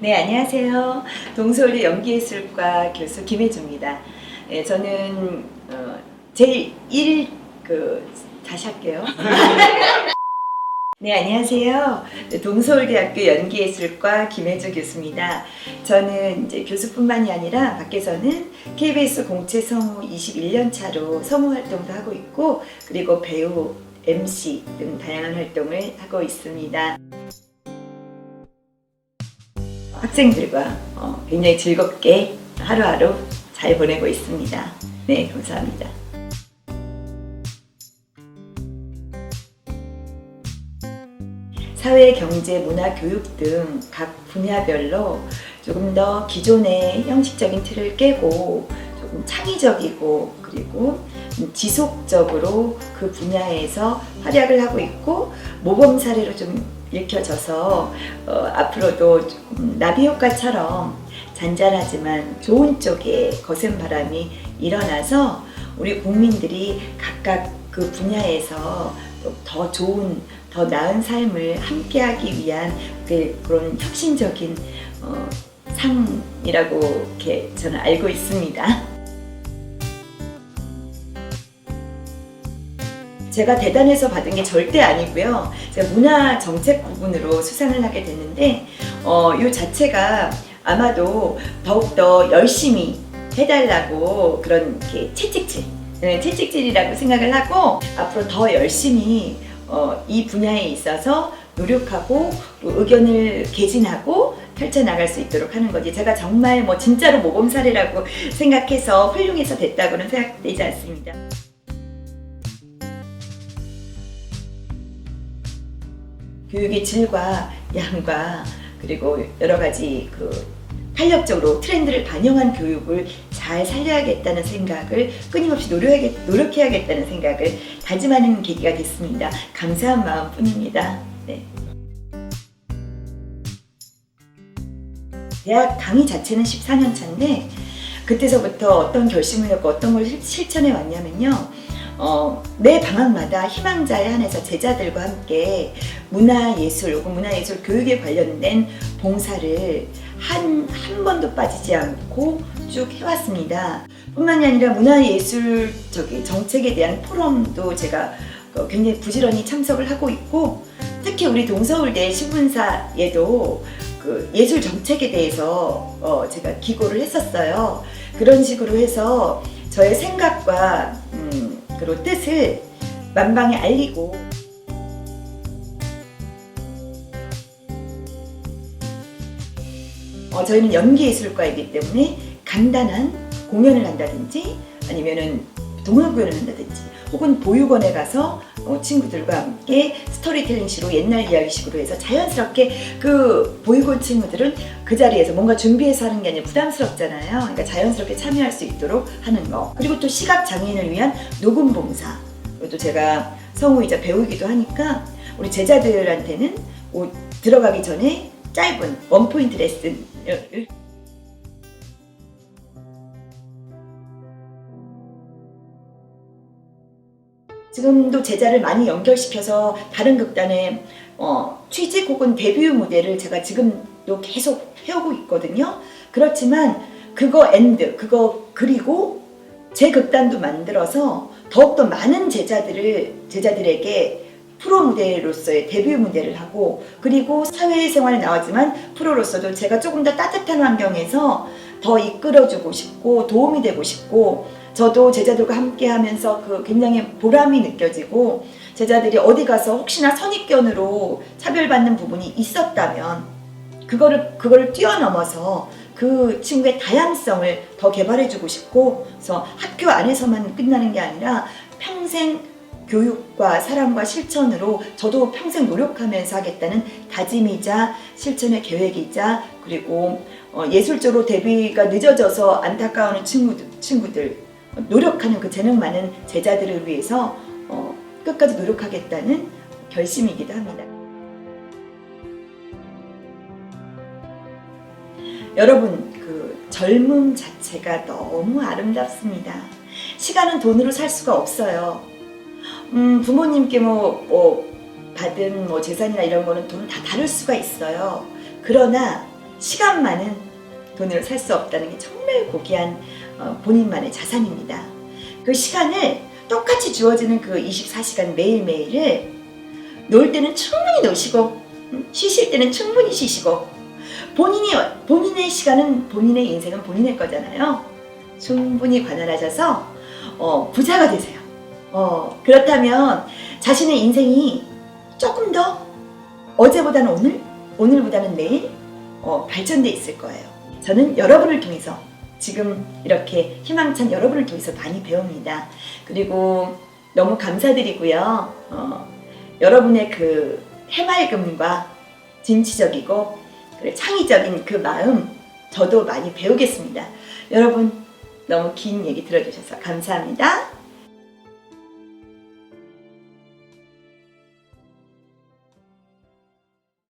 네, 안녕하세요. 동서울대 연기예술과 교수 김혜주입니다. 네, 저는 어, 제1 그 다시 할게요. 네, 안녕하세요. 네, 동서울대학교 연기예술과 김혜주 교수입니다. 저는 이제 교수뿐만이 아니라 밖에서는 KBS 공채 성우 21년 차로 성우 활동도 하고 있고 그리고 배우, MC 등 다양한 활동을 하고 있습니다. 학생들과 어, 굉장히 즐겁게 하루하루 잘 보내고 있습니다. 네, 감사합니다. 사회, 경제, 문화, 교육 등 각 분야별로 조금 더 기존의 형식적인 틀을 깨고 조금 창의적이고 그리고 지속적으로 그 분야에서 활약을 하고 있고 모범 사례로 좀 읽혀져서 어, 앞으로도 나비 효과처럼 잔잔하지만 좋은 쪽에 거센 바람이 일어나서 우리 국민들이 각각 그 분야에서 더 좋은 더 나은 삶을 함께하기 위한 그, 그런 혁신적인 어, 상이라고 이렇게 저는 알고 있습니다. 제가 대단해서 받은 게 절대 아니고요. 제가 문화 정책 부분으로 수상을 하게 됐는데 어, 이 자체가 아마도 더욱더 열심히 해달라고 그런 이렇게 채찍질, 네, 채찍질이라고 생각을 하고 앞으로 더 열심히 어, 이 분야에 있어서 노력하고 또 의견을 개진하고 펼쳐나갈 수 있도록 하는 거지. 제가 정말 뭐 진짜로 모범 사례라고 생각해서 훌륭해서 됐다고는 생각되지 않습니다. 교육의 질과 양과 그리고 여러 가지 그 탄력적으로 트렌드를 반영한 교육을 잘 살려야겠다는 생각을 끊임없이 노력하겠, 노력해야겠다는 생각을 다짐하는 계기가 됐습니다. 감사한 마음뿐입니다. 네. 대학 강의 자체는 14년 차인데 그때서부터 어떤 결심을 했고 어떤 걸 실- 실천해 왔냐면요. 어, 매 방학마다 희망자에 한해서 제자들과 함께 문화예술 혹은 문화예술 교육에 관련된 봉사를 한, 한 번도 빠지지 않고 쭉 해왔습니다. 뿐만이 아니라 문화예술 저기 정책에 대한 포럼도 제가 어, 굉장히 부지런히 참석을 하고 있고 특히 우리 동서울대 신문사에도 그 예술 정책에 대해서 어, 제가 기고를 했었어요. 그런 식으로 해서 저의 생각과 음, 그리고 뜻을 만방에 알리고 어, 저희는 연기예술과이기 때문에 간단한 공연을 한다든지 아니면은 동화구연을 한다든지 혹은 보육원에 가서 어, 친구들과 함께 스토리텔링식으로 옛날 이야기식으로 해서 자연스럽게 그 보육원 친구들은 그 자리에서 뭔가 준비해서 하는 게 아니라 부담스럽잖아요. 그러니까 자연스럽게 참여할 수 있도록 하는 거. 그리고 또 시각 장애인을 위한 녹음 봉사. 그리고 또 제가 성우이자 배우이기도 하니까 우리 제자들한테는 오- 들어가기 전에 짧은 원포인트 레슨을 지금도 제자를 많이 연결시켜서 다른 극단의 어, 취직 혹은 데뷔 무대를 제가 지금도 계속 해오고 있거든요. 그렇지만 그거 엔드, 그거 그리고 제 극단도 만들어서 더욱더 많은 제자들을 제자들에게 프로 무대로서의 데뷔 무대를 하고 그리고 사회생활에 나왔지만 프로로서도 제가 조금 더 따뜻한 환경에서 더 이끌어주고 싶고 도움이 되고 싶고 저도 제자들과 함께 하면서 그 굉장히 보람이 느껴지고 제자들이 어디 가서 혹시나 선입견으로 차별받는 부분이 있었다면 그거를 그거를 뛰어넘어서 그 친구의 다양성을 더 개발해주고 싶고 그래서 학교 안에서만 끝나는 게 아니라 평생 교육과 사랑과 실천으로 저도 평생 노력하면서 하겠다는 다짐이자 실천의 계획이자 그리고 어, 예술적으로 데뷔가 늦어져서 안타까워하는 친구들, 친구들 노력하는 그 재능 많은 제자들을 위해서 어, 끝까지 노력하겠다는 결심이기도 합니다. 여러분 그 젊음 자체가 너무 아름답습니다. 시간은 돈으로 살 수가 없어요. 음, 부모님께 뭐, 뭐 받은 뭐 재산이나 이런 거는 돈 다 다를 수가 있어요. 그러나 시간만은 돈으로 살 수 없다는 게 정말 고귀한 어, 본인만의 자산입니다. 그 시간을 똑같이 주어지는 그 24시간 매일매일을 놀 때는 충분히 노시고 음, 쉬실 때는 충분히 쉬시고 본인이 본인의 시간은 본인의 인생은 본인의 거잖아요. 충분히 관할하셔서 어, 부자가 되세요. 어, 그렇다면 자신의 인생이 조금 더 어제보다는 오늘, 오늘보다는 내일 어, 발전돼 있을 거예요. 저는 여러분을 통해서 지금 이렇게 희망찬 여러분을 통해서 많이 배웁니다. 그리고 너무 감사드리고요. 어, 여러분의 그 해맑음과 진취적이고 창의적인 그 마음 저도 많이 배우겠습니다. 여러분 너무 긴 얘기 들어주셔서 감사합니다.